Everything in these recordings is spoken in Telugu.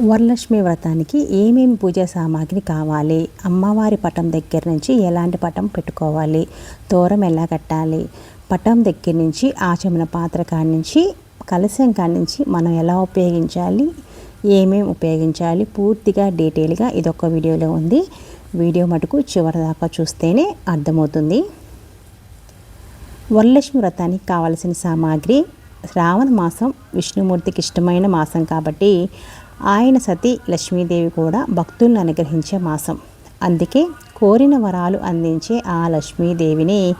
వరలక్ష్మి వ్రతానికి ఏమేమి పూజా సామాగ్రి కావాలి? అమ్మవారి పటం దగ్గర నుంచి ఎలాంటి పటం పెట్టుకోవాలి? దూరం ఎలా కట్టాలి? పటం దగ్గర నుంచి ఆచమన పాత్ర కాడి నుంచి కలశం కాడి నుంచి మనం ఎలా ఉపయోగించాలి? ఏమేమి ఉపయోగించాలి? పూర్తిగా డీటెయిల్గా ఇదొక వీడియోలో ఉంది. వీడియో మటుకు చివరి దాకా చూస్తేనే అర్థమవుతుంది. వరలక్ష్మి వ్రతానికి కావలసిన సామాగ్రి శ్రావణ మాసం విష్ణుమూర్తికి ఇష్టమైన మాసం కాబట్టి ఆయన సతీ లక్ష్మీదేవి కూడా భక్తులను అనుగ్రహించే మాసం. అందుకే కోరిన వరాలు అందించే ఆ లక్ష్మీదేవిని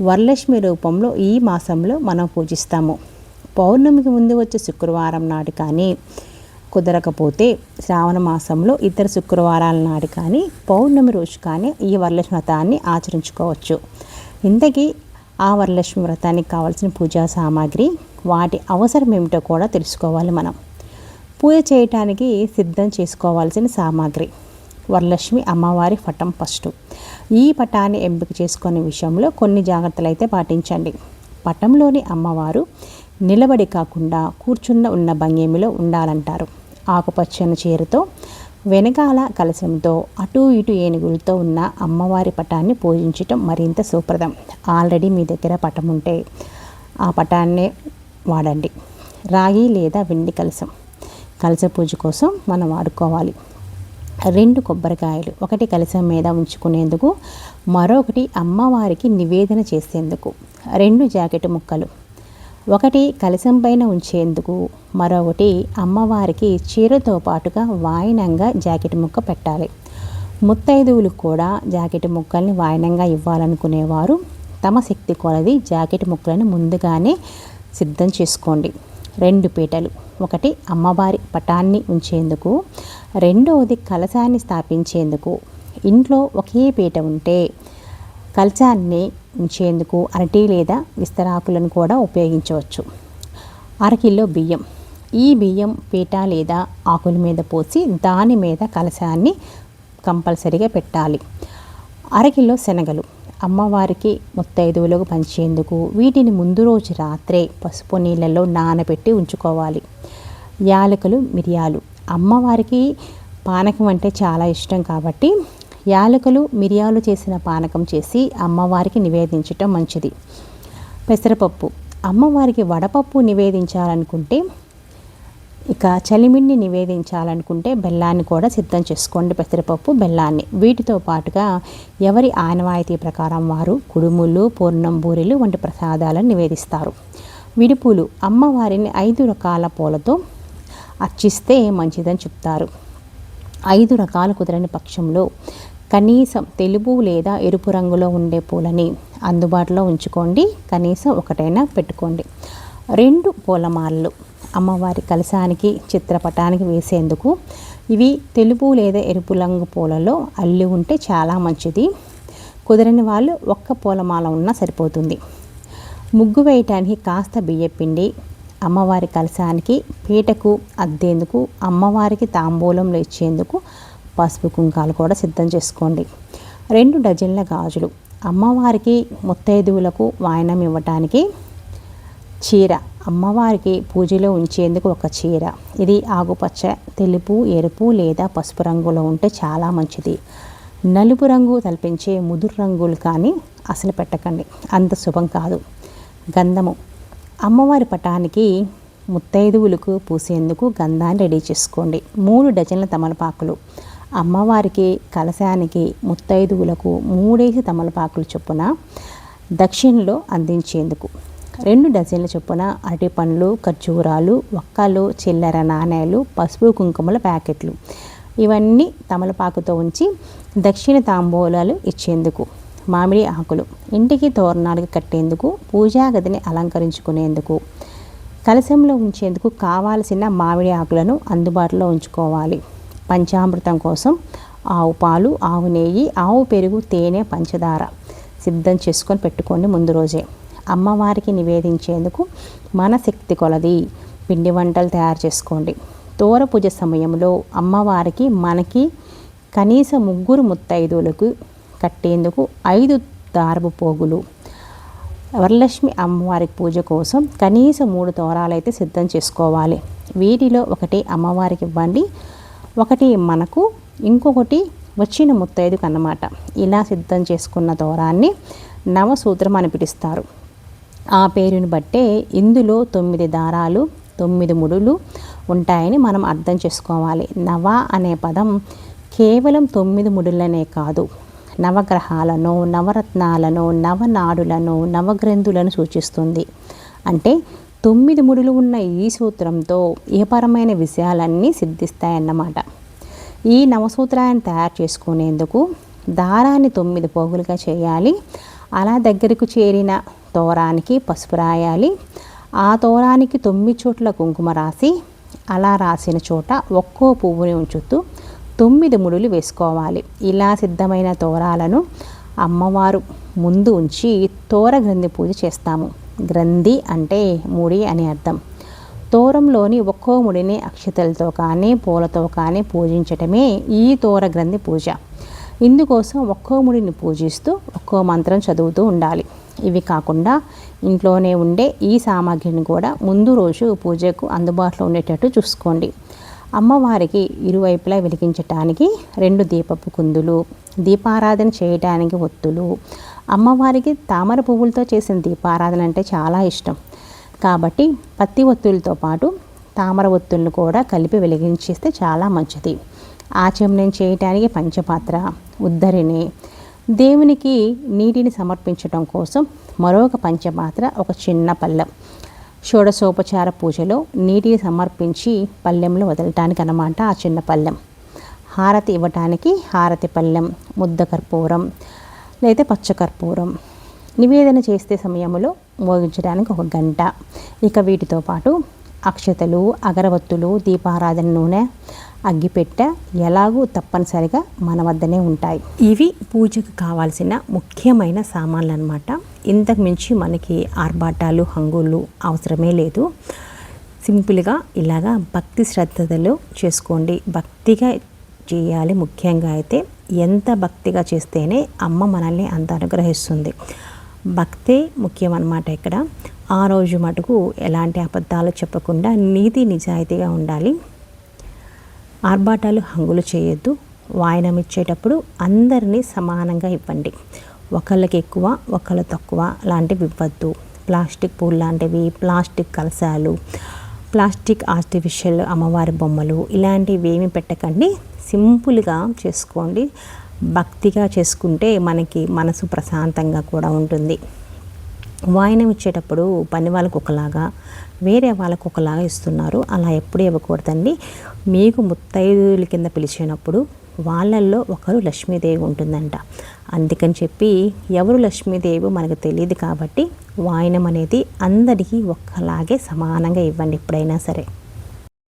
వరలక్ష్మి రూపంలో ఈ మాసంలో మనం పూజిస్తాము. పౌర్ణమికి ముందు వచ్చే శుక్రవారం నాడు కానీ కుదరకపోతే శ్రావణ మాసంలో ఇతర శుక్రవారాల నాడు కానీ పౌర్ణమి రోజు కానీ ఈ వరలక్ష్మి వ్రతాన్ని ఆచరించుకోవచ్చు. ఇంతకీ ఆ వరలక్ష్మి వ్రతానికి కావాల్సిన పూజా సామాగ్రి వాటి అవసరం ఏమిటో కూడా తెలుసుకోవాలి మనం. పూజ చేయటానికి సిద్ధం చేసుకోవాల్సిన సామాగ్రి. వరలక్ష్మి అమ్మవారి పటం ఫస్ట్. ఈ పటాన్ని ఎంపిక చేసుకునే విషయంలో కొన్ని జాగ్రత్తలు అయితే పాటించండి. పటంలోని అమ్మవారు నిలబడి కాకుండా కూర్చున్న ఉన్న భంగిమిలో ఉండాలంటారు. ఆకుపచ్చని చీరతో వెనకాల కలశంతో అటు ఇటు ఏనుగులతో ఉన్న అమ్మవారి పటాన్ని పూజించటం మరింత సుప్రదం. ఆల్రెడీ మీ దగ్గర పటం ఉంటే ఆ పటాన్నే వాడండి. రాగి లేదా వెండి కలశం. కలశ పూజ కోసం మనం వాడుకోవాలి. రెండు కొబ్బరికాయలు ఒకటి కలశం మీద ఉంచుకునేందుకు మరొకటి అమ్మవారికి నివేదన చేసేందుకు. రెండు జాకెట్ ముక్కలు. ఒకటి కలశం పైన ఉంచేందుకు మరొకటి అమ్మవారికి చీరతో పాటుగా వాయినంగా జాకెట్ ముక్క పెట్టాలి. ముత్తైదువులు కూడా జాకెట్ ముక్కల్ని వాయినంగా ఇవ్వాలనుకునేవారు. తమ శక్తి కొలది జాకెట్ ముక్కలను ముందుగానే సిద్ధం చేసుకోండి. రెండు పీటలు. ఒకటి అమ్మవారి పటాన్ని ఉంచేందుకు రెండవది కలశాన్ని స్థాపించేందుకు. ఇంట్లో ఒకే పీట ఉంటే కలశాన్ని ఉంచేందుకు అరటి లేదా విస్తరాకులను కూడా ఉపయోగించవచ్చు. అరకిలో బియ్యం. ఈ బియ్యం పీట లేదా ఆకుల మీద పోసి దాని మీద కలశాన్ని కంపల్సరిగా పెట్టాలి. అరకిలో శనగలు. అమ్మవారికి ముత్తైదువులకు పంచేందుకు వీటిని ముందు రోజు రాత్రే పసుపు నీళ్ళలో నానబెట్టి ఉంచుకోవాలి. యాలకులు మిరియాలు. అమ్మవారికి పానకం అంటే చాలా ఇష్టం కాబట్టి యాలకులు మిరియాలు చేసిన పానకం చేసి అమ్మవారికి నివేదించటం మంచిది. పెసరపప్పు. అమ్మవారికి వడపప్పు నివేదించాలనుకుంటే ఇక చలిమిడిని నివేదించాలనుకుంటే బెల్లాన్ని కూడా సిద్ధం చేసుకోండి పెసరపప్పు బెల్లాన్ని. వీటితో పాటుగా ఎవరి ఆనవాయితీ ప్రకారం వారు కుడుములు పూర్ణం బూరెలు వంటి ప్రసాదాలను నివేదిస్తారు. విడిపులు అమ్మవారిని ఐదు రకాల పూలతో అర్చిస్తే మంచిదని చెప్తారు. ఐదు రకాలు కుదరని పక్షంలో కనీసం తెలుపు లేదా ఎరుపు రంగులో ఉండే పూలని అందుబాటులో ఉంచుకోండి. కనీసం ఒకటైనా పెట్టుకోండి. రెండు పూలమాలలు. అమ్మవారి కలశానికి చిత్రపటానికి వేసేందుకు. ఇవి తెలుపు లేదా ఎరుపు రంగు పూలలో అల్లి ఉంటే చాలా మంచిది. కుదరని వాళ్ళు ఒక్క పూలమాల ఉన్నా సరిపోతుంది. ముగ్గు వేయటానికి కాస్త బియ్యపిండి అమ్మవారి కలశానికి పీటకు అద్దేందుకు అమ్మవారికి తాంబూలంలో ఇచ్చేందుకు పసుపు కుంకాలు కూడా సిద్ధం చేసుకోండి. రెండు డజన్ల గాజులు. అమ్మవారికి ముత్తైదువులకు వాయనం ఇవ్వటానికి చీర. అమ్మవారికి పూజలో ఉంచేందుకు ఒక చీర. ఇది ఆకుపచ్చ తెలుపు ఎరుపు లేదా పసుపు రంగులో ఉంటే చాలా మంచిది. నలుపు రంగు తలపించే ముదురు రంగులు కానీ అసలు పెట్టకండి. అంత శుభం కాదు. గంధము. అమ్మవారి పటానికి ముత్తైదువులకు పూసేందుకు గంధాన్ని రెడీ చేసుకోండి. మూడు డజన్ల తమలపాకులు. అమ్మవారికి కలశానికి ముత్తైదువులకు మూడేసి తమలపాకులు చొప్పున దక్షిణలో అందించేందుకు. రెండు డజన్ల చొప్పున అరటి పండ్లు ఖర్జూరాలు ఒక్కలు చిల్లర నాణేలు పసుపు కుంకుమల ప్యాకెట్లు. ఇవన్నీ తమలపాకుతో ఉంచి దక్షిణ తాంబూలాలు ఇచ్చేందుకు మామిడి ఆకులు ఇంటికి తోరణాలకు కట్టేందుకు పూజా గదిని అలంకరించుకునేందుకు కలశంలో ఉంచేందుకు కావాల్సిన మామిడి ఆకులను అందుబాటులో ఉంచుకోవాలి. పంచామృతం కోసం ఆవు పాలు ఆవు నెయ్యి ఆవు పెరుగు తేనె పంచదార సిద్ధం చేసుకొని పెట్టుకోండి ముందు రోజే. అమ్మవారికి నివేదించేందుకు మన శక్తి కొలది. పిండి వంటలు తయారు చేసుకోండి. తోర పూజ సమయంలో అమ్మవారికి మనకి కనీసం ముగ్గురు ముత్తైదువులకు కట్టేందుకు ఐదు దారపు పోగులు. వరలక్ష్మి అమ్మవారి పూజ కోసం కనీసం మూడు తోరాలు అయితే సిద్ధం చేసుకోవాలి. వీటిలో ఒకటి అమ్మవారికి ఇవ్వండి. ఒకటి మనకు ఇంకొకటి వచ్చిన ముత్తైదుకు అన్నమాట ఇలా సిద్ధం చేసుకున్న దూరాన్ని నవసూత్రం అని పిలుస్తారు. ఆ పేరుని బట్టే ఇందులో తొమ్మిది దారాలు తొమ్మిది ముడులు ఉంటాయని మనం అర్థం చేసుకోవాలి. నవ అనే పదం కేవలం తొమ్మిది ముడులనే కాదు. నవగ్రహాలను నవరత్నాలను నవనాడులను నవగ్రంథులను సూచిస్తుంది. అంటే తొమ్మిది ముడులు ఉన్న ఈ సూత్రంతో ఏపరమైన విషయాలన్నీ సిద్ధిస్తాయన్నమాట. ఈ నవసూత్రాన్ని తయారు చేసుకునేందుకు దారాన్ని తొమ్మిది పోగులుగా చేయాలి. అలా దగ్గరకు చేరిన తోరానికి పసుపు రాయాలి. ఆ తోరానికి తొమ్మిది చోట్ల కుంకుమ రాసి అలా రాసిన చోట ఒక్కో పువ్వుని ఉంచుతూ తొమ్మిది ముడులు వేసుకోవాలి. ఇలా సిద్ధమైన తోరాలను అమ్మవారు ముందు ఉంచి తోర గ్రంథి పూజ చేస్తాము. గ్రంథి అంటే ముడి అని అర్థం. తోరంలోని ఒక్కో ముడిని అక్షతలతో కానీ పూలతో కానీ పూజించటమే ఈ తోర గ్రంథి పూజ. ఇందుకోసం ఒక్కో ముడిని పూజిస్తూ ఒక్కో మంత్రం చదువుతూ ఉండాలి. ఇవి కాకుండా ఇంట్లోనే ఉండే ఈ సామాగ్రిని కూడా ముందు రోజు పూజకు అందుబాటులో ఉండేటట్టు చూసుకోండి. అమ్మవారికి ఇరువైపులా వెలిగించటానికి రెండు దీపపు కుందులు దీపారాధన చేయటానికి ఒత్తులు. అమ్మవారికి తామర పువ్వులతో చేసిన దీపారాధన అంటే చాలా ఇష్టం. కాబట్టి పత్తి ఒత్తులతో పాటు తామర ఒత్తులను కూడా కలిపి వెలిగించేస్తే చాలా మంచిది. ఆచమనం చేయటానికి పంచపాత్ర ఉద్దరిని దేవునికి నీటిని సమర్పించడం కోసం మరొక పంచపాత్ర ఒక చిన్న పళ్ళెం షోడశోపచార పూజలో నీటిని సమర్పించి పళ్ళెంలో వదలటానికి అన్నమాట ఆ చిన్న పళ్ళెం హారతి ఇవ్వటానికి హారతి పళ్ళెం ముద్ద కర్పూరం లేదా పచ్చకర్పూరం నివేదన చేసే సమయంలో మోగించడానికి ఒక గంట. ఇక వీటితో పాటు అక్షతలు అగరవత్తులు దీపారాధన నూనె అగ్గిపెట్ట ఎలాగూ తప్పనిసరిగా మన వద్దనే ఉంటాయి. ఇవి పూజకు కావాల్సిన ముఖ్యమైన సామాన్లు అనమాట ఇంతకు మించి మనకి ఆర్భాటాలు హంగులు అవసరమే లేదు. సింపుల్గా ఇలాగా భక్తి శ్రద్ధలో చేసుకోండి. భక్తిగా చేయాలి ముఖ్యంగా అయితే ఎంత భక్తిగా చేస్తేనే అమ్మ మనల్ని అంత అనుగ్రహిస్తుంది. భక్తే ముఖ్యం అన్నమాట ఇక్కడ. ఆ రోజు మటుకు ఎలాంటి అబద్ధాలు చెప్పకుండా నీతి నిజాయితీగా ఉండాలి. ఆర్భాటాలు హంగులు చేయొద్దు. వాయనం ఇచ్చేటప్పుడు అందరినీ సమానంగా ఇవ్వండి. ఒకళ్ళకి ఎక్కువ ఒకళ్ళు తక్కువ లాంటివి ఇవ్వద్దు. ప్లాస్టిక్ పూలు లాంటివి ప్లాస్టిక్ కలశాలు ప్లాస్టిక్ ఆర్టిఫిషియల్ అమ్మవారి బొమ్మలు ఇలాంటివి ఏమి పెట్టకండి. సింపుల్గా చేసుకోండి. భక్తిగా చేసుకుంటే మనకి మనసు ప్రశాంతంగా కూడా ఉంటుంది. వాయినం ఇచ్చేటప్పుడు పని వాళ్ళకు ఒకలాగా వేరే వాళ్ళకు ఒకలాగా ఇస్తున్నారు. అలా ఎప్పుడు ఇవ్వకూడదండి. మీకు ముత్తైదుల కింద పిలిచినప్పుడు వాళ్ళల్లో ఒకరు లక్ష్మీదేవి ఉంటుందంట. అందుకని చెప్పి ఎవరు లక్ష్మీదేవి మనకు తెలియదు కాబట్టి వాయినం అనేది అందరికీ ఒక్కలాగే సమానంగా ఇవ్వండి ఎప్పుడైనా సరే.